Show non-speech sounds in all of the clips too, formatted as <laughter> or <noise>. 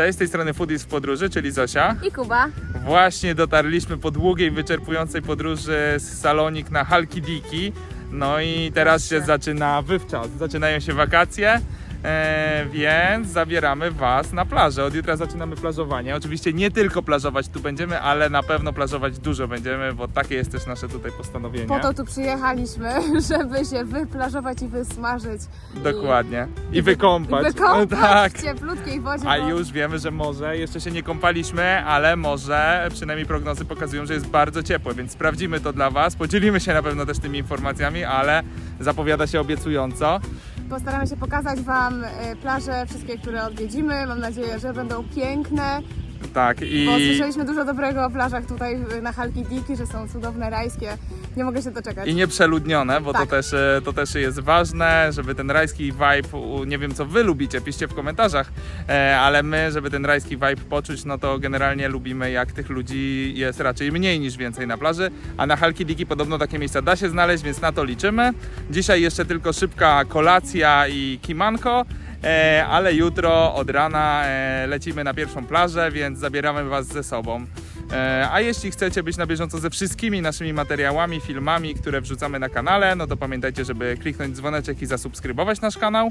Cześć, z tej strony Foodies w podróży, czyli Zosia. I Kuba. Właśnie dotarliśmy po długiej, wyczerpującej podróży z Salonik na Halkidiki. No i teraz się zaczyna wywczas, zaczynają się wakacje. E, więc zabieramy Was na plażę. Od jutra zaczynamy plażowanie. Oczywiście nie tylko plażować tu będziemy, ale na pewno plażować dużo będziemy, bo takie jest też nasze tutaj postanowienie. Po to tu przyjechaliśmy, <laughs> żeby się wyplażować i wysmażyć. Dokładnie. I, I wy- wykąpać. Wykąpać <laughs> tak. w cieplutkiej wodzie. A bo- już wiemy, że może, jeszcze się nie kąpaliśmy, ale może, przynajmniej prognozy pokazują, że jest bardzo ciepłe, więc sprawdzimy to dla Was. Podzielimy się na pewno też tymi informacjami, ale zapowiada się obiecująco. Postaramy się pokazać Wam e, plaże, wszystkie, które odwiedzimy. Mam nadzieję, że będą piękne. Tak, Bo i, słyszeliśmy dużo dobrego o plażach tutaj na Halkidiki, że są cudowne, rajskie. Nie mogę się doczekać. i nieprzeludnione, bo to, Tak. też, e, to też jest ważne, żeby ten rajski vibe, nie wiem co Wy lubicie, piszcie w komentarzach, e, ale my, żeby ten rajski vibe poczuć, no to generalnie lubimy jak tych ludzi jest raczej mniej niż więcej na plaży, a na Halkidiki podobno takie miejsca da się znaleźć, więc na to liczymy. Dzisiaj jeszcze tylko szybka kolacja i kimanko, ale jutro od rana e, lecimy na pierwszą plażę, więc zabieramy Was ze sobą. E, A jeśli chcecie być na bieżąco ze wszystkimi naszymi materiałami, filmami, które wrzucamy na kanale, no to pamiętajcie, żeby kliknąć dzwoneczek i zasubskrybować nasz kanał.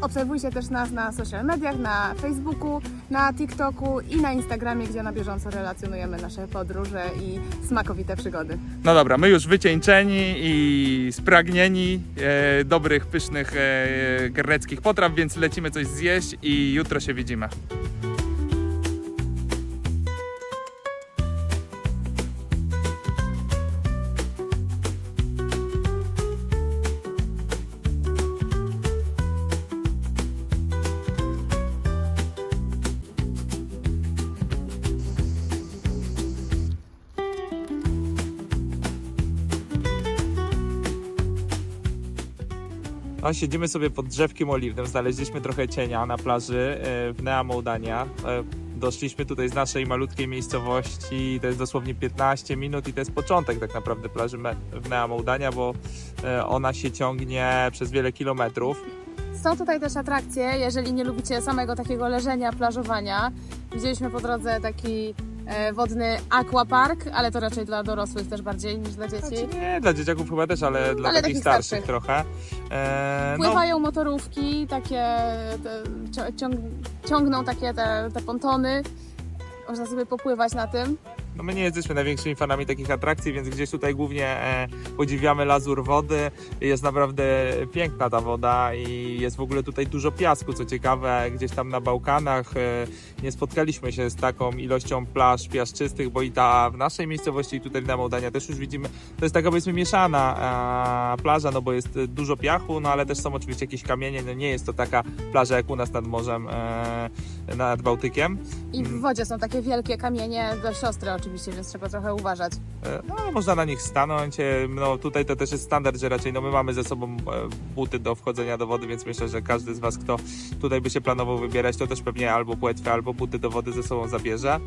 Obserwujcie też nas na social mediach, na Facebooku, na TikToku i na Instagramie, gdzie na bieżąco relacjonujemy nasze podróże i smakowite przygody. No dobra, my już wycieńczeni i spragnieni e, dobrych, pysznych e, greckich potraw, więc lecimy coś zjeść i jutro się widzimy. Siedzimy sobie pod drzewkiem oliwnym, znaleźliśmy trochę cienia na plaży e, w Nea Mołdania. E, Doszliśmy tutaj z naszej malutkiej miejscowości, to jest dosłownie 15 minut i to jest początek tak naprawdę plaży w Nea Mołdania, bo e, ona się ciągnie przez wiele kilometrów. Są tutaj też atrakcje, jeżeli nie lubicie samego takiego leżenia, plażowania. Widzieliśmy po drodze taki wodny aquapark, ale to raczej dla dorosłych też bardziej niż dla dzieci. Znaczy nie, dla dzieciaków chyba też, ale dla Ale takich starszych starszych. trochę. E, no, Pływają motorówki, takie te, ciąg, ciągną takie te, te pontony. Można sobie popływać na tym. No my nie jesteśmy największymi fanami takich atrakcji, więc gdzieś tutaj głównie e, podziwiamy lazur wody. Jest naprawdę piękna ta woda i jest w ogóle tutaj dużo piasku, co ciekawe, gdzieś tam na Bałkanach e, nie spotkaliśmy się z taką ilością plaż piaszczystych, bo i ta w naszej miejscowości tutaj na Mołdania też już widzimy, to jest taka powiedzmy mieszana e, plaża, no bo jest dużo piachu, no ale też są oczywiście jakieś kamienie, no nie jest to taka plaża jak u nas nad morzem, nad Bałtykiem. I w wodzie są takie wielkie kamienie, dość ostre oczywiście, więc trzeba trochę uważać. E, No, można na nich stanąć. e, No, tutaj to też jest standard, że raczej no, my mamy ze sobą e, buty do wchodzenia do wody, więc myślę, że każdy z Was, kto tutaj by się planował wybierać, to też pewnie albo płetwę, albo buty do wody ze sobą zabierze.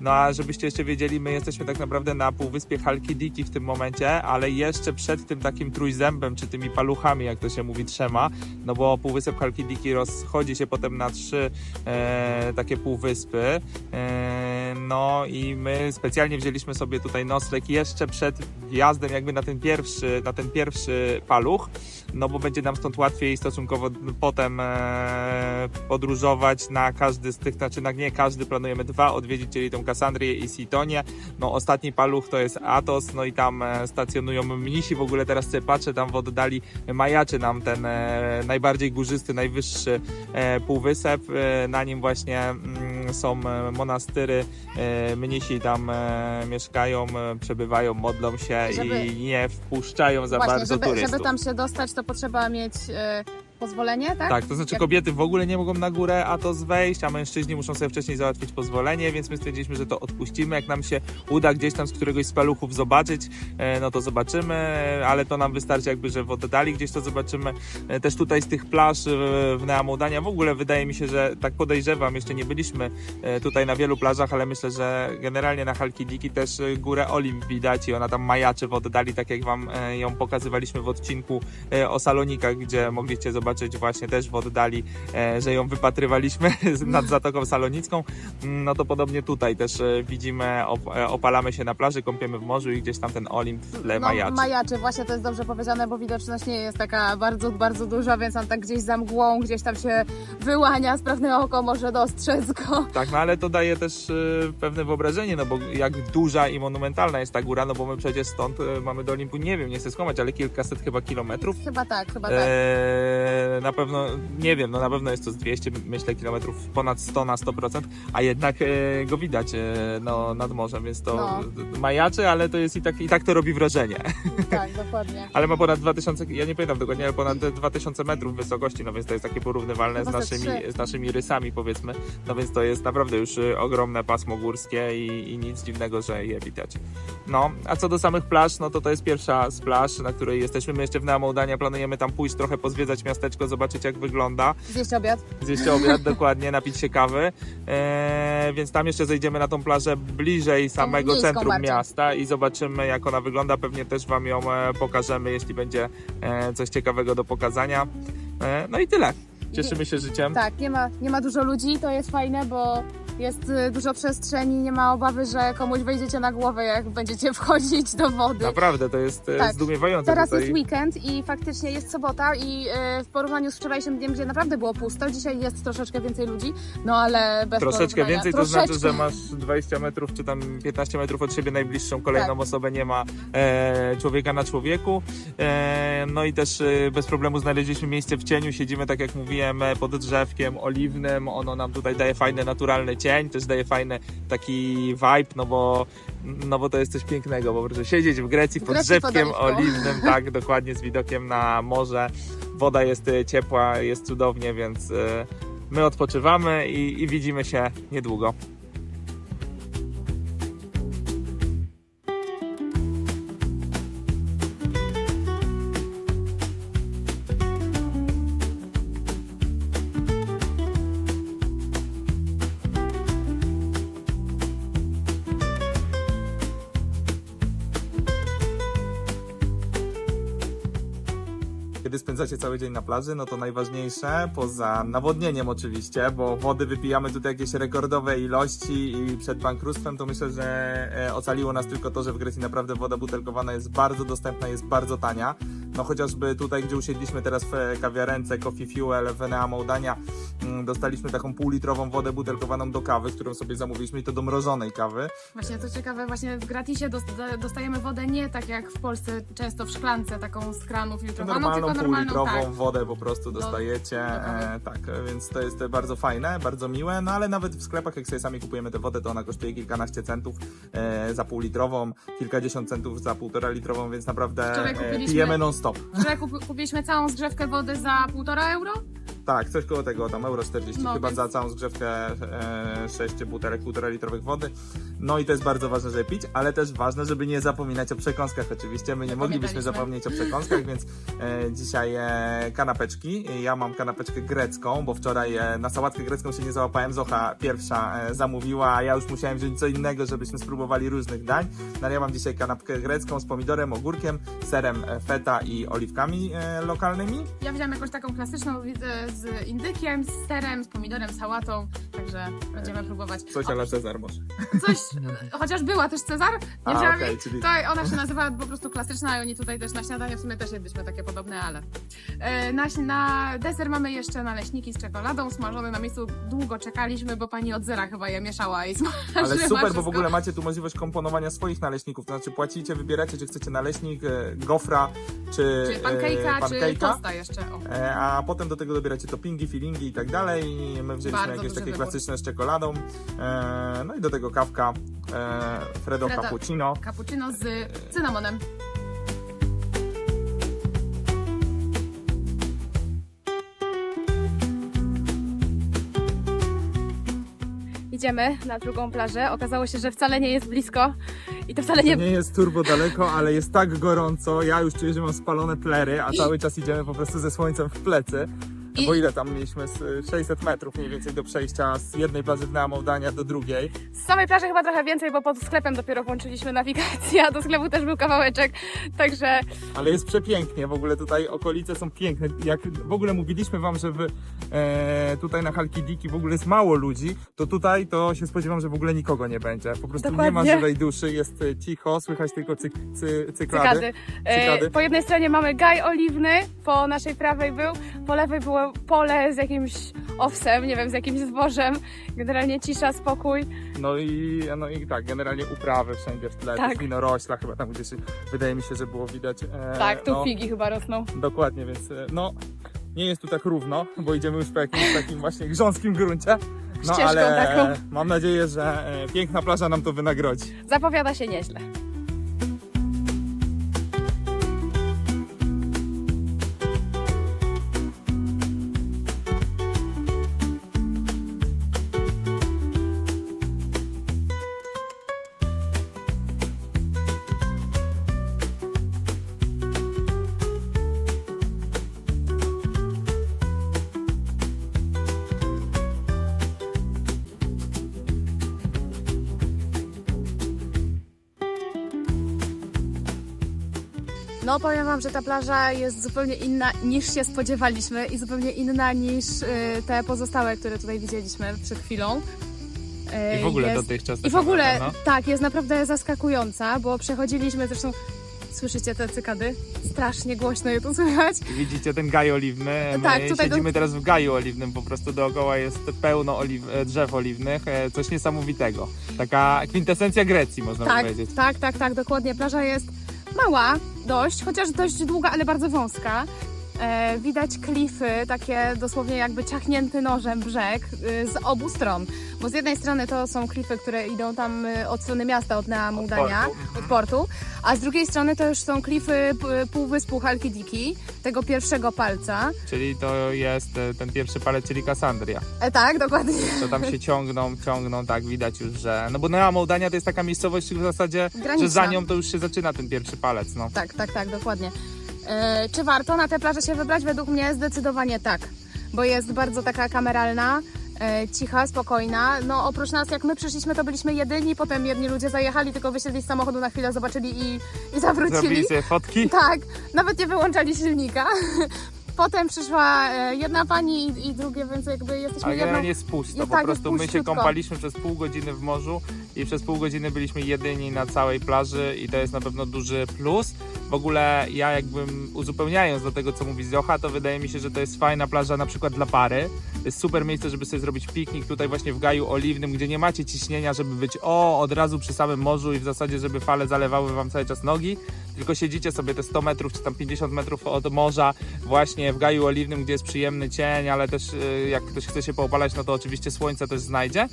No a żebyście jeszcze wiedzieli, my jesteśmy tak naprawdę na półwyspie Halkidiki w tym momencie, ale jeszcze przed tym takim trójzębem, czy tymi paluchami, jak to się mówi, trzema, no bo półwysep Halkidiki rozchodzi się potem na trzy e, takie półwyspy. E, no i my specjalnie wzięliśmy sobie tutaj nocleg jeszcze przed wjazdem jakby na ten pierwszy, na ten pierwszy paluch, no bo będzie nam stąd łatwiej stosunkowo potem e, podróżować na każdy z tych, znaczy na nie każdy, planujemy dwa odwiedzić, czyli tą Kassandrię i Sitonię. No ostatni paluch to jest Atos, no i tam e, stacjonują mnisi, w ogóle teraz sobie patrzę, tam w oddali majaczy nam ten e, najbardziej górzysty, najwyższy półwysep, na nim właśnie mm, są monastyry, mnisi tam mieszkają, przebywają, modlą się Żeby- i nie wpuszczają za Właśnie, bardzo żeby, turystów. żeby tam się dostać, to potrzeba mieć e, pozwolenie, tak? Tak, to znaczy kobiety w ogóle nie mogą na górę, a to wejść, a mężczyźni muszą sobie wcześniej załatwić pozwolenie, więc my stwierdziliśmy, że to odpuścimy. Jak nam się uda gdzieś tam z któregoś z paluchów zobaczyć, e, no to zobaczymy, ale to nam wystarczy jakby, że w oddali gdzieś to zobaczymy. E, Też tutaj z tych plaż e, w Neamołdania w ogóle wydaje mi się, że tak podejrzewam, jeszcze nie byliśmy e, tutaj na wielu plażach, ale myślę, że generalnie na Halkidiki też e, górę Olimp widać i ona tam majaczy w oddali, tak jak wam e, ją pokazywaliśmy w odcinku e, o Salonikach, gdzie mogliście zobaczyć zobaczyć właśnie też w oddali, e, że ją wypatrywaliśmy <laughs> nad Zatoką Salonicką, mm, no to podobnie tutaj też e, widzimy, e, opalamy się na plaży, kąpiemy w morzu i gdzieś tam ten Olimp w tle majaczy. No, majaczy, właśnie to jest dobrze powiedziane, bo widoczność nie jest taka bardzo, bardzo duża, więc on tak gdzieś za mgłą, gdzieś tam się wyłania, sprawne oko może dostrzec go. Tak, no ale to daje też pewne wyobrażenie, no bo jak duża i monumentalna jest ta góra, no bo my przecież stąd mamy do Olimpu, nie wiem, nie chcę skłamać, ale kilkaset chyba kilometrów. Chyba tak, chyba tak. Eee, na pewno, nie wiem, no na pewno jest to z 200, myślę, kilometrów, ponad 100 na 100%, a jednak e, go widać e, no, nad morzem, więc to No. majaczy, ale to jest i tak, i tak to robi wrażenie. Tak, <laughs> dokładnie. Ale ma ponad 2000, ja nie pamiętam dokładnie, ale ponad 2000 metrów wysokości, no więc to jest takie porównywalne z Chyba naszymi, z naszymi rysami, powiedzmy. No więc to jest naprawdę już y, ogromne pasmo górskie i, i nic dziwnego, że je widać. No, a co do samych plaż, no to to jest pierwsza z plaż, na której jesteśmy. My jeszcze w Neamoldania planujemy tam pójść, trochę pozwiedzać miasteczko, zobaczyć jak wygląda, Zjeść obiad. zjeść obiad <laughs> dokładnie, napić się kawy. Eee, więc tam jeszcze zejdziemy na tą plażę bliżej samego miejską centrum bardziej. miasta i zobaczymy jak ona wygląda. Pewnie też Wam ją e, pokażemy, jeśli będzie e, coś ciekawego do pokazania. E, no i tyle. Cieszymy się życiem. Tak, nie ma, nie ma dużo ludzi, to jest fajne, bo jest y, dużo przestrzeni, nie ma obawy, że komuś wejdziecie na głowę, jak będziecie <laughs> wchodzić do wody. Naprawdę, to jest e, Tak. zdumiewające Teraz tutaj. jest weekend i faktycznie jest sobota i y, w porównaniu z wczorajszym dniem, gdzie naprawdę było pusto, dzisiaj jest troszeczkę więcej ludzi, no ale bez Troszeczkę porównania. więcej, to znaczy, że masz 20 metrów czy tam 15 metrów od siebie najbliższą kolejną Tak. osobę, nie ma e, człowieka na człowieku. E, no i też e, bez problemu znaleźliśmy miejsce w cieniu, siedzimy tak jak mówiłem e, pod drzewkiem oliwnym, ono nam tutaj daje fajny naturalny cień, też daje fajny taki vibe, no bo, no bo to jest coś pięknego, po prostu siedzieć w Grecji pod drzewkiem oliwnym, tak, <laughs> dokładnie z widokiem na morze. Woda jest e, ciepła, jest cudownie, więc e, my odpoczywamy i, i widzimy się niedługo. Cały dzień na plaży, no to najważniejsze, poza nawodnieniem oczywiście, bo wody wypijamy tutaj jakieś rekordowe ilości i przed bankructwem, to myślę, że e, ocaliło nas tylko to, że w Grecji naprawdę woda butelkowana jest bardzo dostępna, jest bardzo tania. No chociażby tutaj, gdzie usiedliśmy teraz w kawiarence Coffee Fuel w Neamoldania, mm, dostaliśmy taką półlitrową wodę butelkowaną do kawy, którą sobie zamówiliśmy i to do mrożonej kawy. Właśnie co ciekawe, właśnie w gratisie dosta- dostajemy wodę nie tak jak w Polsce często w szklance, taką z kranu filtrowaną, Normalną, tylko normalną, półlitrową tak. wodę po prostu Do- dostajecie. do e, tak, więc to jest bardzo fajne, bardzo miłe. No ale nawet w sklepach, jak sobie sami kupujemy tę wodę, to ona kosztuje kilkanaście centów e, za półlitrową, kilkadziesiąt centów za półtora litrową, więc naprawdę e, pijemy non-stop. Kupiliśmy całą zgrzewkę wody za półtora euro. Tak, coś koło tego, tam euro 40 No, chyba więc- za całą zgrzewkę e, 6 butelek półtora litrowych wody. No i to jest bardzo ważne, żeby pić, ale też ważne, żeby nie zapominać o przekąskach oczywiście. My nie moglibyśmy zapomnieć o przekąskach, więc e, dzisiaj e, kanapeczki. Ja mam kanapeczkę grecką, bo wczoraj e, na sałatkę grecką się nie załapałem. Zocha pierwsza e, zamówiła, a ja już musiałem wziąć co innego, żebyśmy spróbowali różnych dań. No ale ja mam dzisiaj kanapkę grecką z pomidorem, ogórkiem, serem e, feta i oliwkami e, lokalnymi. Ja wziąłem jakąś taką klasyczną widzę, z indykiem, z serem, z pomidorem, sałatą, także będziemy próbować. Coś ale Cezar może. coś, <laughs> chociaż była też Cezar, nie A, wziąłem okej, jej. czyli- To ona się nazywa po prostu klasyczna i oni tutaj też na śniadanie w sumie też jedliśmy takie podobne, ale e, na, na deser mamy jeszcze naleśniki z czekoladą smażone na miejscu. Długo czekaliśmy, bo pani od zera chyba je mieszała i <laughs> smażyła Ale super, bo w ogóle macie tu możliwość komponowania swoich naleśników. To znaczy płacicie, wybieracie, czy chcecie naleśnik, e, gofra, czy, Czy pancake'a, e, czy pancake'a. tosta jeszcze. O. E, A potem do tego dobieracie toppingi, feelingi i tak dalej. My wzięliśmy Bardzo jakieś duży takie wybór. klasyczne z czekoladą. E, No i do tego kawka e, Fredo Fredo. Cappuccino. Cappuccino z cynamonem. Idziemy na drugą plażę. Okazało się, że wcale nie jest blisko i to wcale nie, Nie jest turbo daleko, ale jest tak gorąco. Ja już czuję, że mam spalone plery, a cały czas idziemy po prostu ze słońcem w plecy. I- Bo ile tam mieliśmy? Z 600 metrów mniej więcej do przejścia z jednej plaży w Neamoldania do drugiej. Z samej plaży chyba trochę więcej, bo pod sklepem dopiero włączyliśmy nawigację, <laughs> a do sklepu też był kawałeczek, także Ale jest przepięknie, w ogóle tutaj okolice są piękne. Jak w ogóle mówiliśmy wam, że w, e, tutaj na Halkidiki w ogóle jest mało ludzi, to tutaj to się spodziewam, że w ogóle nikogo nie będzie. Po prostu nie ma Dokładnie. żywej duszy, jest e, cicho, słychać tylko cyk, cy, cyklady. cykady. E, Cykady. po jednej stronie mamy gaj oliwny, po naszej prawej był, po lewej było pole z jakimś owsem, nie wiem, z jakimś zbożem. Generalnie cisza, spokój. No i, no i tak, generalnie uprawy wszędzie w tle, Tak. winorośla chyba tam gdzieś wydaje mi się, że było widać. E, Tak, tu no, figi chyba rosną. Dokładnie, więc e, no nie jest tu tak równo, bo idziemy już po jakimś takim właśnie grząskim gruncie. No Ścieżką ale taką. mam nadzieję, że e, piękna plaża nam to wynagrodzi. Zapowiada się nieźle. Wam, że ta plaża jest zupełnie inna niż się spodziewaliśmy i zupełnie inna niż y, te pozostałe, które tutaj widzieliśmy przed chwilą. Y, I w ogóle jest... dotychczas. I tak w ogóle, naprawdę, tak, jest naprawdę zaskakująca, bo przechodziliśmy, zresztą słyszycie te cykady? Strasznie głośno je tu słychać. no. Widzicie ten gaj oliwny? My Tak, tutaj siedzimy do- teraz w gaju oliwnym, po prostu dookoła jest pełno oliw, e, drzew oliwnych, e, coś niesamowitego. Taka kwintesencja Grecji, można Tak, powiedzieć. tak, tak, tak, dokładnie. Plaża jest mała dość, chociaż dość długa, ale bardzo wąska. E, widać klify, takie dosłownie jakby ciachnięty nożem brzeg y, z obu stron. Bo z jednej strony to są klify, które idą tam y, od strony miasta, od Neamuldania, Od portu. od portu, a z drugiej strony to już są klify półwyspu Halkidiki, tego pierwszego palca. Czyli to jest e, ten pierwszy palec, czyli Kassandria. E, tak, dokładnie. To tam się ciągną, ciągną, tak widać już, że... No bo Nea Mołdania to jest taka miejscowość w zasadzie, Graniczna. że za nią to już się zaczyna ten pierwszy palec, no. Tak, tak, tak, dokładnie. E, czy warto na tę plażę się wybrać? Według mnie zdecydowanie tak, bo jest bardzo taka kameralna, e, cicha, spokojna. No oprócz nas, jak my przyszliśmy, to byliśmy jedyni, potem jedni ludzie zajechali, tylko wysiedli z samochodu na chwilę, zobaczyli i, i zawrócili. Zrobili sobie fotki. <laughs> Tak, nawet nie wyłączali silnika. <laughs> Potem przyszła e, jedna pani i, i drugie, więc jakby jesteśmy A jedną... jest pusto, jest po tak, prostu my się kąpaliśmy przez pół godziny w morzu i przez pół godziny byliśmy jedyni na całej plaży i to jest na pewno duży plus. W ogóle ja jakbym uzupełniając do tego, co mówi Zocha, to wydaje mi się, że to jest fajna plaża na przykład dla pary. To jest super miejsce, żeby sobie zrobić piknik tutaj właśnie w Gaju Oliwnym, gdzie nie macie ciśnienia, żeby być o, od razu przy samym morzu i w zasadzie, żeby fale zalewały wam cały czas nogi, tylko siedzicie sobie te 100 metrów czy tam 50 metrów od morza właśnie w Gaju Oliwnym, gdzie jest przyjemny cień, ale też y, jak ktoś chce się poopalać, no to oczywiście słońce też znajdzie.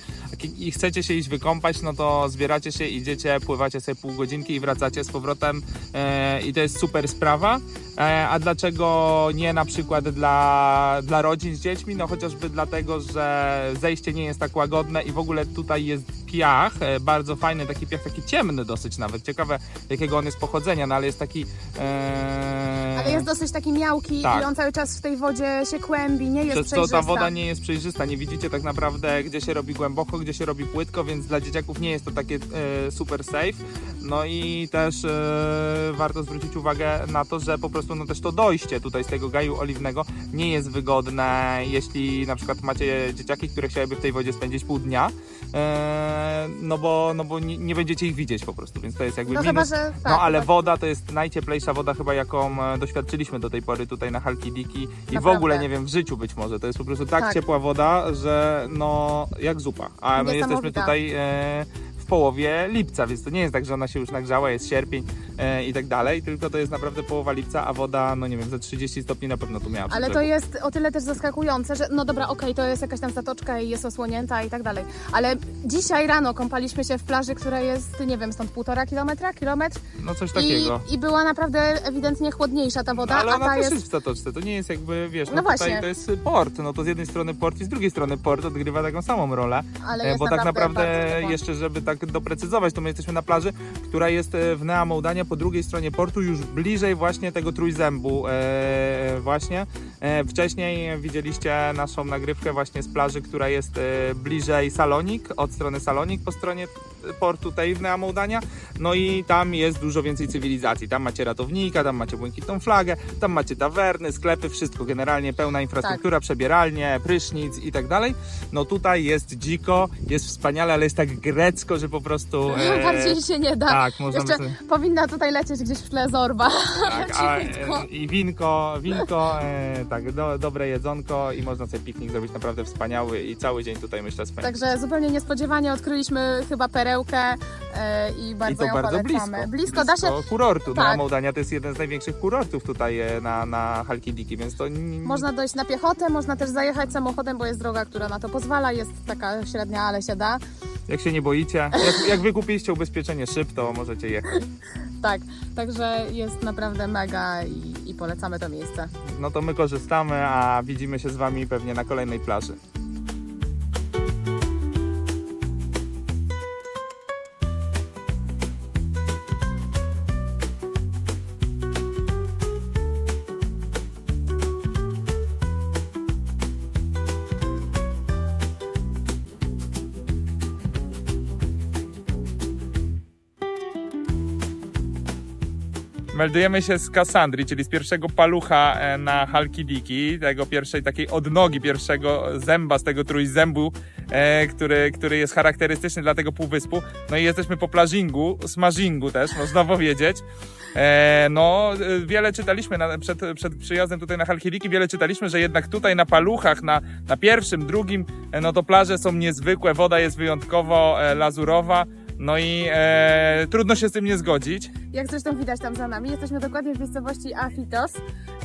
I chcecie się iść wykąpać, no to zbieracie się, idziecie, pływacie sobie pół godzinki i wracacie z powrotem e, i to jest super sprawa. E, a dlaczego nie na przykład dla, dla rodzin z dziećmi? No chociażby dlatego, że zejście nie jest tak łagodne i w ogóle tutaj jest piach, e, bardzo fajny taki piach, taki ciemny dosyć nawet. Ciekawe jakiego on jest pochodzenia, no ale jest taki... E, Ale jest dosyć taki miałki Tak. i on cały czas w tej wodzie się kłębi, nie jest Przez to przejrzysta. ta woda nie jest przejrzysta, nie widzicie tak naprawdę gdzie się robi głęboko, gdzie się robi płytko, więc dla dzieciaków nie jest to takie e, super safe. No i też e, warto zwrócić uwagę na to, że po prostu no też to dojście tutaj z tego gaju oliwnego nie jest wygodne, jeśli na przykład macie dzieciaki, które chciałyby w tej wodzie spędzić pół dnia, e, no bo, no bo nie, nie będziecie ich widzieć po prostu, więc to jest jakby No minus. chyba, tak, no ale tak. woda to jest najcieplejsza woda chyba jaką e, doświadczyliśmy do tej pory tutaj na Halkidiki i w Naprawdę. ogóle nie wiem w życiu być może. To jest po prostu tak, Tak. ciepła woda, że no jak zupa. A my jesteśmy tutaj e, w połowie lipca, więc to nie jest tak, że ona się już nagrzała, jest sierpień e, i tak dalej, tylko to jest naprawdę połowa lipca, a woda, no nie wiem, za 30 stopni na pewno tu miała. Ale to jest o tyle też zaskakujące, że no dobra, okej, to jest jakaś tam zatoczka i jest osłonięta i tak dalej. Ale dzisiaj rano kąpaliśmy się w plaży, która jest, nie wiem, stąd półtora kilometra, kilometr No coś i, takiego. i była naprawdę ewidentnie chłodniejsza ta No, woda, ale a ona ta też jest... jest w Zatoczce, to nie jest jakby, wiesz, no, No tutaj właśnie. to jest port, no to z jednej strony port i z drugiej strony port odgrywa taką samą rolę. Ale E, Bo tak naprawdę, naprawdę bardzo ciepła. jeszcze, żeby tak tak doprecyzować, to my jesteśmy na plaży, która jest e, w Nea Mołdania po drugiej stronie portu, już bliżej właśnie tego Trójzębu e, właśnie. E, wcześniej widzieliście naszą nagrywkę właśnie z plaży, która jest e, bliżej Salonik, od strony Salonik po stronie portu tej w Nea Mołdania. No i tam jest dużo więcej cywilizacji. Tam macie ratownika, tam macie błękitną flagę, tam macie tawerny, sklepy, wszystko. Generalnie pełna infrastruktura, przebieralnie, prysznic i tak dalej. No tutaj jest dziko, jest wspaniale, ale jest tak grecko, że po prostu... <laughs> e, Bardziej się nie da. tak, możemy Jeszcze sobie... powinna tutaj lecieć gdzieś w tle zorba. Tak, <laughs> a, e, I winko, winko, e, tak, do, dobre jedzonko i można sobie piknik zrobić naprawdę wspaniały i cały dzień tutaj myślę spędzić. Także zupełnie niespodziewanie odkryliśmy chyba perełkę e, i bardzo I to ją bardzo blisko. polecamy. Blisko, da się, kurortu. Tak. No, Mołdania to jest jeden z największych kurortów tutaj e, na, na Halkidiki, więc to można dojść na piechotę, można też zajechać samochodem, bo jest droga, która na to pozwala. Jest taka średnia, ale się da. jak się nie boicie, jak, jak wy kupiliście ubezpieczenie szyb, to możecie jechać. Tak, także jest naprawdę mega i, i polecamy to miejsce. No to my korzystamy, a widzimy się z wami pewnie na kolejnej plaży. Meldujemy się z Kassandrii, czyli z pierwszego palucha e, na Halkidiki, tego pierwszej takiej odnogi, pierwszego zęba z tego trójzębu, e, który, który jest charakterystyczny dla tego półwyspu. No i jesteśmy po plażingu, smażingu też, można powiedzieć. E, no, e, wiele czytaliśmy na, przed, przed przyjazdem tutaj na Halkidiki, wiele czytaliśmy, że jednak tutaj na paluchach, na, na pierwszym, drugim, e, no to plaże są niezwykłe, woda jest wyjątkowo lazurowa. No i e, trudno się z tym nie zgodzić. Jak zresztą widać tam za nami, jesteśmy dokładnie w miejscowości Afitos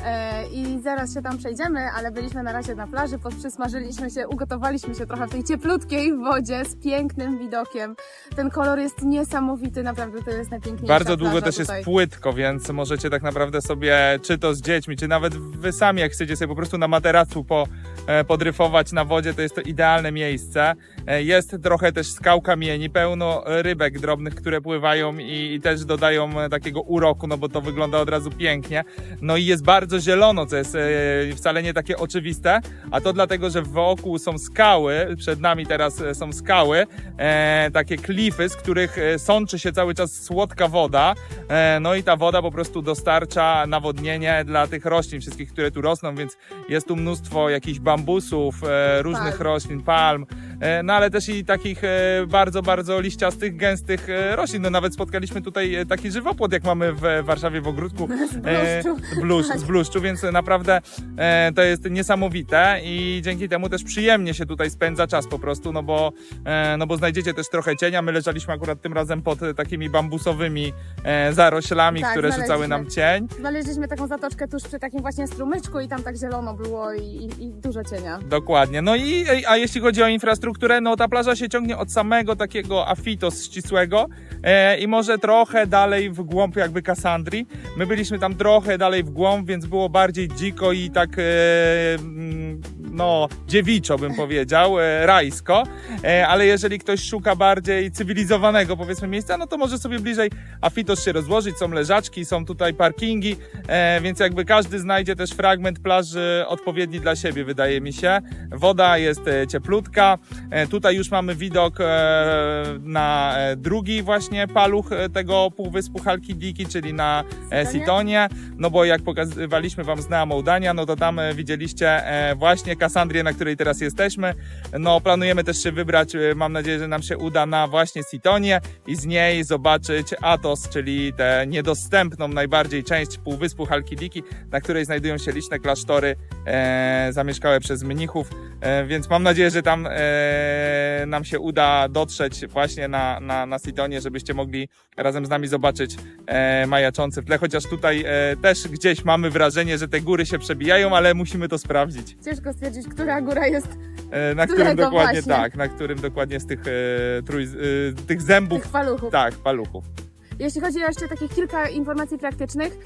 e, i zaraz się tam przejdziemy, ale byliśmy na razie na plaży, przysmażyliśmy się, ugotowaliśmy się trochę w tej cieplutkiej wodzie z pięknym widokiem. Ten kolor jest niesamowity, naprawdę to jest najpiękniejsza Bardzo długo też tutaj. jest płytko, więc możecie tak naprawdę sobie, czy to z dziećmi, czy nawet wy sami, jak chcecie sobie po prostu na materacu po, e, podryfować na wodzie, to jest to idealne miejsce. E, Jest trochę też skał kamieni, pełno rybek drobnych, które pływają i, i też dodają e, takiego uroku, no bo to wygląda od razu pięknie. No i jest bardzo zielono, co jest e, wcale nie takie oczywiste, a to dlatego, że wokół są skały, przed nami teraz e, są skały, e, takie klify, z których sączy się cały czas słodka woda, e, no i ta woda po prostu dostarcza nawodnienie dla tych roślin wszystkich, które tu rosną, więc jest tu mnóstwo jakichś bambusów, e, różnych Palm. roślin, palm, e, no ale też i takich e, bardzo, bardzo liściastych, gęstych e, roślin. No nawet spotkaliśmy tutaj e, taki żywopłot, jak mamy w Warszawie w ogródku. <laughs> E, bluszczu. bluszcz, Tak. z bluszczu, więc naprawdę e, to jest niesamowite i dzięki temu też przyjemnie się tutaj spędza czas po prostu, no bo, e, no bo znajdziecie też trochę cienia. My leżaliśmy akurat tym razem pod takimi bambusowymi e, zaroślami, Tak, które rzucały nam cień. Znaleźliśmy taką zatoczkę tuż przy takim właśnie strumyczku i tam tak zielono było i, i, i dużo cienia. Dokładnie. No i a jeśli chodzi o infrastrukturę, no ta plaża się ciągnie od samego takiego Afitos ścisłego e, i może trochę dalej w głąb jakby Kassandrii. My byliśmy tam trochę dalej w głąb, więc było bardziej dziko i tak e, mm, no dziewiczo bym powiedział, e, rajsko. E, ale jeżeli ktoś szuka bardziej cywilizowanego powiedzmy miejsca, no to może sobie bliżej Afitos się rozłożyć. Są leżaczki, są tutaj parkingi, e, więc jakby każdy znajdzie też fragment plaży odpowiedni dla siebie, wydaje mi się. Woda jest cieplutka. Tutaj już mamy widok na drugi właśnie paluch tego półwyspu Halkidiki, czyli na Sitonie? No bo jak pokazywaliśmy wam z Nea Mołdania, no to tam widzieliście właśnie Kasandrię, na której teraz jesteśmy. No planujemy też się wybrać, e, mam nadzieję, że nam się uda na właśnie Sitonie i z niej zobaczyć Atos, czyli tę niedostępną najbardziej część półwyspu Halkidiki, na której znajdują się liczne klasztory e, zamieszkałe przez mnichów, e, więc mam nadzieję, że tam e, nam się uda dotrzeć właśnie na, na, na Sitonie, żebyście mogli razem z nami zobaczyć e, majaczący w tle, chociaż tutaj e, też gdzieś mamy wrażenie, że te góry się przebijają, ale musimy to sprawdzić. Ciężko stwierdzić, która góra jest E, na którym dokładnie właśnie? tak, na którym dokładnie z tych, e, trój, e, tych zębów, tych paluchów. tak, paluchów. Jeśli chodzi o jeszcze takich kilka informacji praktycznych,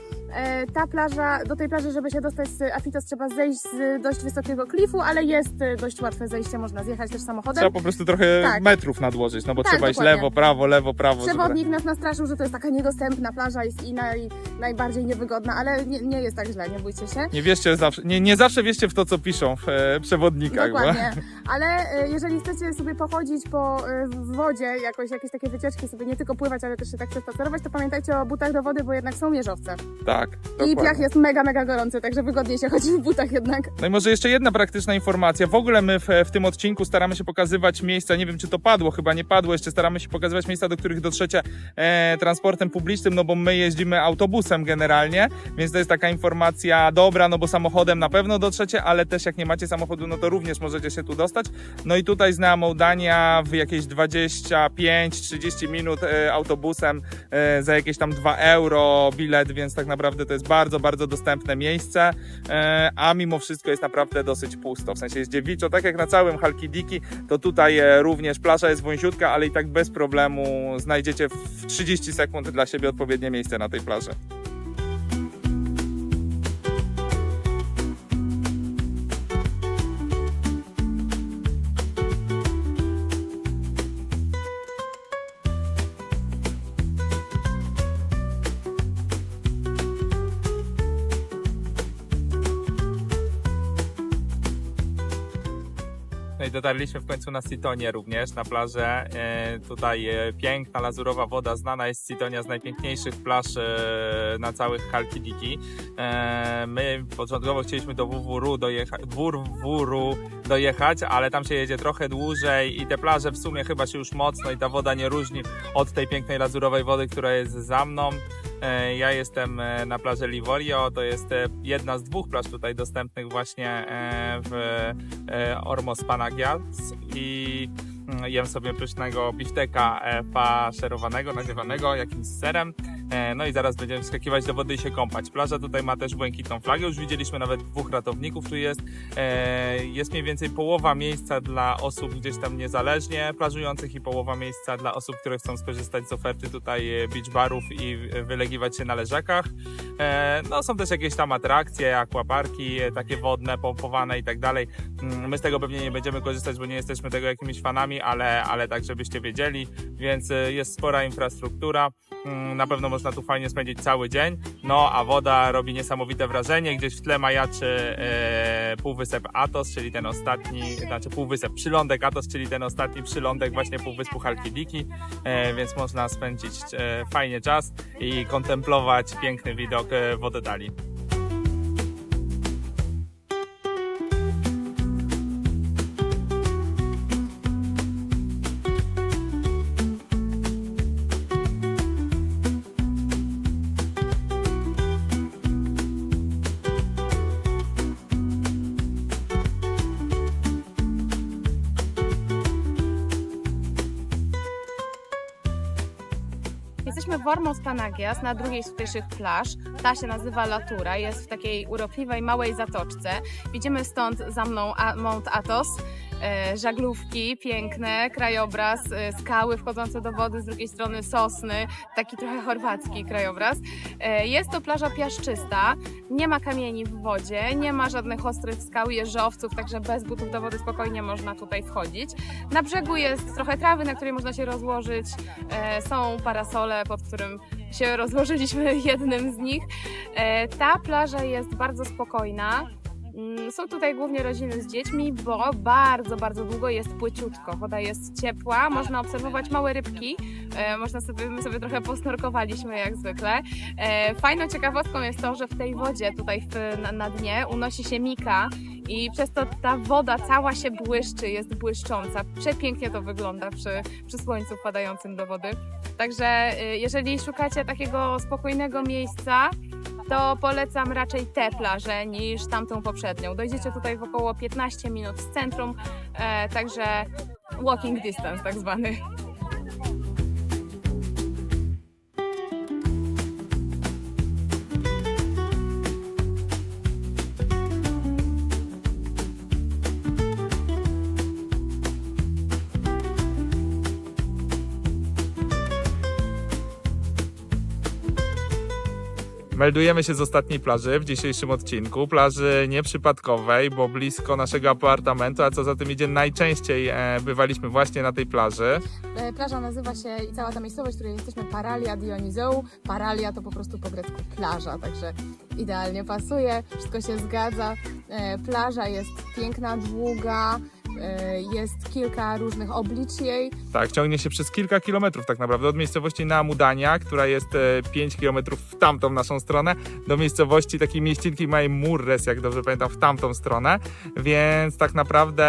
Ta plaża, do tej plaży, żeby się dostać z Afitos trzeba zejść z dość wysokiego klifu, ale jest e, dość łatwe zejście, można zjechać też samochodem. Trzeba po prostu trochę Tak. metrów nadłożyć, no bo Tak, trzeba iść dokładnie. lewo, prawo, lewo, prawo. Przewodnik nas nastraszył, że to jest taka niedostępna plaża jest i naj, najbardziej niewygodna, ale nie, nie jest tak źle, nie bójcie się. Nie wierzcie zawsze, nie, nie zawsze wierzcie w to, co piszą w e, przewodnikach. Bo... Dokładnie. <laughs> Ale e, jeżeli chcecie sobie pochodzić po e, wodzie, jakoś jakieś takie wycieczki, sobie nie tylko pływać, ale też się tak przespacerować, to pamiętajcie o butach do wody, bo jednak są jeżowce. Tak, I dokładnie. piach jest mega, mega gorący, także wygodniej się chodzi w butach jednak. No i może jeszcze jedna praktyczna informacja. W ogóle my w, w tym odcinku staramy się pokazywać miejsca, nie wiem czy to padło, chyba nie padło, jeszcze staramy się pokazywać miejsca, do których dotrzecie e, transportem publicznym, no bo my jeździmy autobusem generalnie, więc to jest taka informacja dobra, no bo samochodem na pewno dotrzecie, ale też jak nie macie samochodu, no to również możecie się tu dostać. No i tutaj z Mołdania w jakieś 25-30 minut e, autobusem e, za jakieś tam 2 euro bilet, więc tak naprawdę to jest bardzo, bardzo dostępne miejsce, e, a mimo wszystko jest naprawdę dosyć pusto, w sensie jest dziewiczo, tak jak na całym Halkidiki, to tutaj e, również plaża jest wąziutka, ale i tak bez problemu znajdziecie w 30 sekund dla siebie odpowiednie miejsce na tej plaży. Dotarliśmy w końcu na Sitonię również, na plażę. E, tutaj e, piękna, lazurowa woda, znana jest Sitonia z najpiękniejszych plaż e, na całych Halkidiki. E, my początkowo chcieliśmy do Wwuru dojechać, dojechać, ale tam się jedzie trochę dłużej i te plaże w sumie chyba się już mocno i ta woda nie różni od tej pięknej lazurowej wody, która jest za mną. E, Ja jestem e, na plaży Livorio, to jest e, jedna z dwóch plaż tutaj dostępnych właśnie w Ormos Panagias i mm, jem sobie pysznego bifteka faszerowanego, nazywanego jakimś serem. E, No i zaraz będziemy wskakiwać do wody i się kąpać. Plaża tutaj ma też błękitną flagę, już widzieliśmy nawet dwóch ratowników tu jest. E, Jest mniej więcej połowa miejsca dla osób gdzieś tam niezależnie plażujących i połowa miejsca dla osób, które chcą skorzystać z oferty tutaj e, beach barów i wylegiwać się na leżakach. No są też jakieś tam atrakcje, akwaparki, takie wodne, pompowane i tak dalej. Mm, My z tego pewnie nie będziemy korzystać, bo nie jesteśmy tego jakimiś fanami, ale, ale tak żebyście wiedzieli, więc jest spora infrastruktura. Mm, Na pewno można tu fajnie spędzić cały dzień. No a woda robi niesamowite wrażenie. Gdzieś w tle majaczy e, półwysep Atos, czyli ten ostatni, znaczy półwysep, przylądek Atos, czyli ten ostatni przylądek właśnie półwyspu Halkidiki, e, więc można spędzić e, fajnie czas i kontemplować piękny widok e, wododali. Panagias, na drugiej z tutejszych plaż. Ta się nazywa Latura, jest w takiej urokliwej, małej zatoczce. Widzimy stąd za mną Mount Athos, żaglówki piękne, krajobraz, e, skały wchodzące do wody, z drugiej strony sosny, taki trochę chorwacki krajobraz. E, jest to plaża piaszczysta, nie ma kamieni w wodzie, nie ma żadnych ostrych skał, jeżowców, także bez butów do wody spokojnie można tutaj wchodzić. Na brzegu jest trochę trawy, na której można się rozłożyć, E, są parasole, pod którym się rozłożyliśmy <laughs> jednym z nich. E, Ta plaża jest bardzo spokojna. Mm, Są tutaj głównie rodziny z dziećmi, bo bardzo, bardzo długo jest płyciutko. Woda jest ciepła, można obserwować małe rybki. E, Można sobie, my sobie trochę posnorkowaliśmy jak zwykle. E, Fajną ciekawostką jest to, że w tej wodzie tutaj w, na, na dnie unosi się mika i przez to ta woda cała się błyszczy, jest błyszcząca. Przepięknie to wygląda przy, przy słońcu wpadającym do wody. Także y, jeżeli szukacie takiego spokojnego miejsca, to polecam raczej tę plażę niż tamtą poprzednią. Dojdziecie tutaj w około 15 minut z centrum, e, także walking distance tak zwany. Meldujemy się z ostatniej plaży w dzisiejszym odcinku. Plaży nieprzypadkowej, bo blisko naszego apartamentu, a co za tym idzie, najczęściej e, bywaliśmy właśnie na tej plaży. E, Plaża nazywa się i cała ta miejscowość, w której jesteśmy Paralia Dionizou. Paralia to po prostu po grecku plaża, także idealnie pasuje, wszystko się zgadza. E, Plaża jest piękna, długa, jest kilka różnych oblicz jej. Tak, ciągnie się przez kilka kilometrów tak naprawdę, od miejscowości Namudania, która jest e, 5 kilometrów w tamtą naszą stronę, do miejscowości takiej mieścinki małej Murres, jak dobrze pamiętam, w tamtą stronę, więc tak naprawdę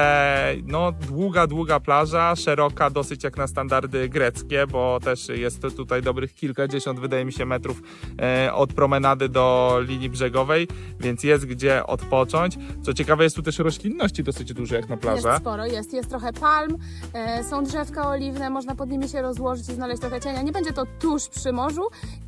no długa, długa plaża, szeroka dosyć jak na standardy greckie, bo też jest tutaj dobrych kilkadziesiąt, wydaje mi się, metrów e, od promenady do linii brzegowej, więc jest gdzie odpocząć. Co ciekawe, jest tu też roślinności dosyć dużo jak na plaży. Sporo, jest, jest trochę palm, e, są drzewka oliwne, można pod nimi się rozłożyć i znaleźć trochę cienia. Nie będzie to tuż przy morzu,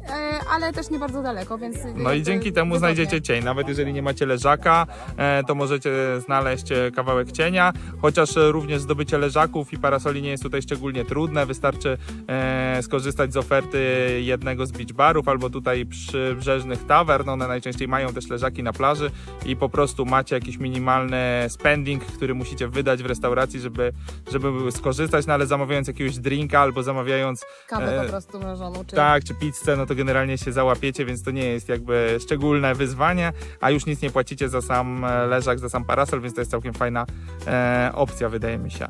e, ale też nie bardzo daleko, więc... No i dzięki temu znajdziecie cień. Nawet jeżeli nie macie leżaka, e, to możecie znaleźć e, kawałek cienia. Chociaż e, również zdobycie leżaków i parasoli nie jest tutaj szczególnie trudne. Wystarczy e, skorzystać z oferty jednego z beach barów albo tutaj przybrzeżnych tawern. One najczęściej mają też leżaki na plaży i po prostu macie jakiś minimalny spending, który musicie wydać w restauracji, żeby, żeby skorzystać, no ale zamawiając jakiegoś drinka albo zamawiając Kawę e, po prostu mrożoną, czy... tak, czy pizzę, no to generalnie się załapiecie, więc to nie jest jakby szczególne wyzwanie, a już nic nie płacicie za sam e, leżak, za sam parasol, więc to jest całkiem fajna e, opcja, wydaje mi się.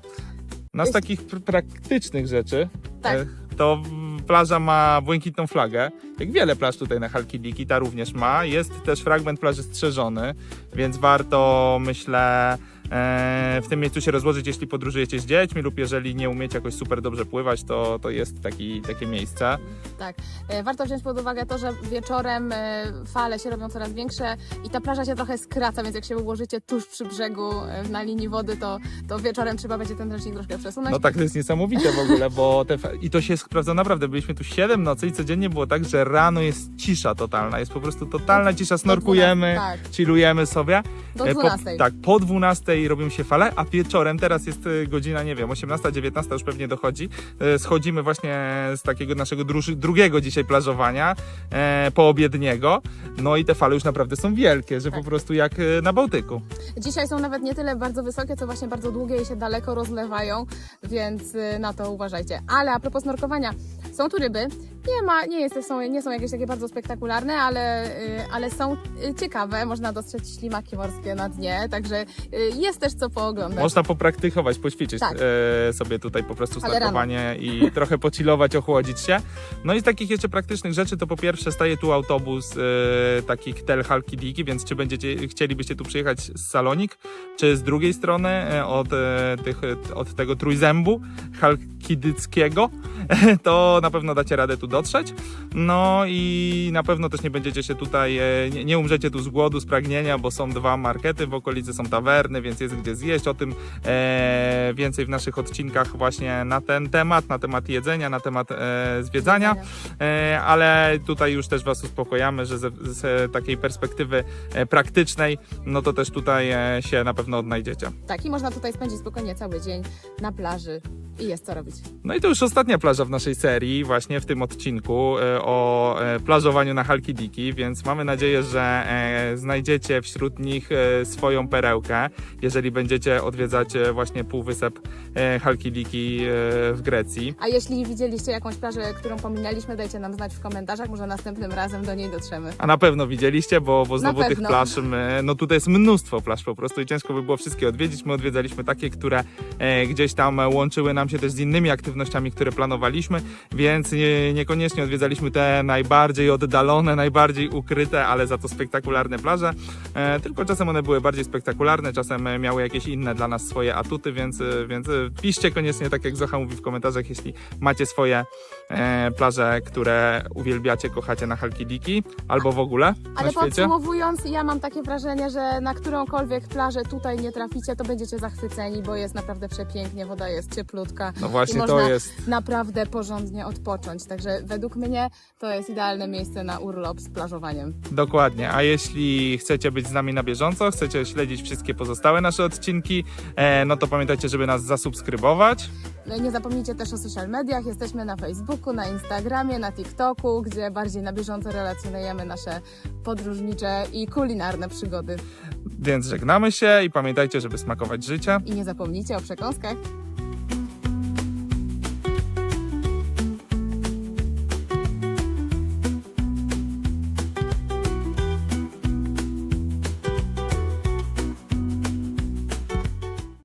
No z takich pr- praktycznych rzeczy, Tak. e, to mm, plaża ma błękitną flagę, jak wiele plaż tutaj na Halkidiki, ta również ma. Jest też fragment plaży strzeżony, więc warto, myślę, w tym miejscu się rozłożyć, jeśli podróżujecie z dziećmi lub jeżeli nie umiecie jakoś super dobrze pływać, to, to jest taki, takie miejsce. Tak. E, Warto wziąć pod uwagę to, że wieczorem e, fale się robią coraz większe i ta plaża się trochę skraca, więc jak się ułożycie tuż przy brzegu e, na linii wody, to, to wieczorem trzeba będzie ten ręcznik troszkę przesunąć. No tak, to jest niesamowite w ogóle, bo te, i to się sprawdza naprawdę. Byliśmy tu 7 nocy i codziennie było tak, że rano jest cisza totalna, jest po prostu totalna cisza, snorkujemy, tak. chillujemy sobie. Do E, Po, 12. tak, po 12 robią się fale, a wieczorem, teraz jest e, godzina, nie wiem, 18, 19 już pewnie dochodzi. E, Schodzimy właśnie z takiego naszego drugiego dzisiaj plażowania, e, poobiedniego. No i te fale już naprawdę są wielkie, że Tak. po prostu jak e, na Bałtyku. Dzisiaj są nawet nie tyle bardzo wysokie, co właśnie bardzo długie i się daleko rozlewają, więc y, na to uważajcie. Ale a propos snorkowania, są tu ryby. Nie ma, nie, jest, są, nie są jakieś takie bardzo spektakularne, ale, y, ale są y, ciekawe. Można dostrzec ślimaki morskie na dnie, także y, jest też co pooglądać. Można popraktykować, poćwiczyć Tak. e, sobie tutaj po prostu snorkowanie i <laughs> trochę pocilować, ochłodzić się. No i z takich jeszcze praktycznych rzeczy to po pierwsze staje tu autobus e, takich Tel Halkidiki, więc czy będziecie chcielibyście tu przyjechać z Salonik, czy z drugiej strony e, od, tych, od tego trójzębu halkidyckiego, <laughs> to na pewno dacie radę tu dotrzeć. No i na pewno też nie będziecie się tutaj, e, nie, nie umrzecie tu z głodu, z pragnienia, bo są dwa markety w okolicy, są tawerny, więc jest gdzie zjeść. O tym e, więcej w naszych odcinkach właśnie na ten temat, na temat jedzenia, na temat e, zwiedzania. E, ale tutaj już też Was uspokojamy, że ze, z takiej perspektywy e, praktycznej, no to też tutaj e, się na pewno odnajdziecie. Tak, i można tutaj spędzić spokojnie cały dzień na plaży i jest co robić. No i to już ostatnia plaża w naszej serii, właśnie w tym odcinku e, o e, plażowaniu na Halkidiki, więc mamy nadzieję, że e, znajdziecie wśród nich swoją perełkę, jeżeli będziecie odwiedzać właśnie półwysep Halkidiki w Grecji. A jeśli widzieliście jakąś plażę, którą pominęliśmy, dajcie nam znać w komentarzach, może następnym razem do niej dotrzemy. A na pewno widzieliście, bo, bo znowu tych plaż, my, no tutaj jest mnóstwo plaż po prostu i ciężko by było wszystkie odwiedzić. My odwiedzaliśmy takie, które gdzieś tam łączyły nam się też z innymi aktywnościami, które planowaliśmy, więc nie, niekoniecznie odwiedzaliśmy te najbardziej oddalone, najbardziej ukryte, ale za to spektakularne plaże. E, tylko czasem one były bardziej spektakularne, czasem miały jakieś inne dla nas swoje atuty, więc, e, więc e, piszcie koniecznie, tak jak Zocha mówi w komentarzach, jeśli macie swoje e, plaże, które uwielbiacie, kochacie na Halkidiki, albo w ogóle Ale na świecie. podsumowując, ja mam takie wrażenie, że na którąkolwiek plażę tutaj nie traficie, to będziecie zachwyceni, bo jest naprawdę przepięknie, woda jest cieplutka. No właśnie I to można jest. naprawdę porządnie odpocząć. Także według mnie to jest idealne miejsce na urlop z plażowaniem. Dokładnie. A jeśli chcecie być z nami na bieżąco, chcecie śledzić wszystkie pozostałe nasze odcinki, e, no to pamiętajcie, żeby nas zasubskrybować. Nie zapomnijcie też o social mediach. Jesteśmy na Facebooku, na Instagramie, na TikToku, gdzie bardziej na bieżąco relacjonujemy nasze podróżnicze i kulinarne przygody. Więc żegnamy się i pamiętajcie, żeby smakować życia. I nie zapomnijcie o przekąskach.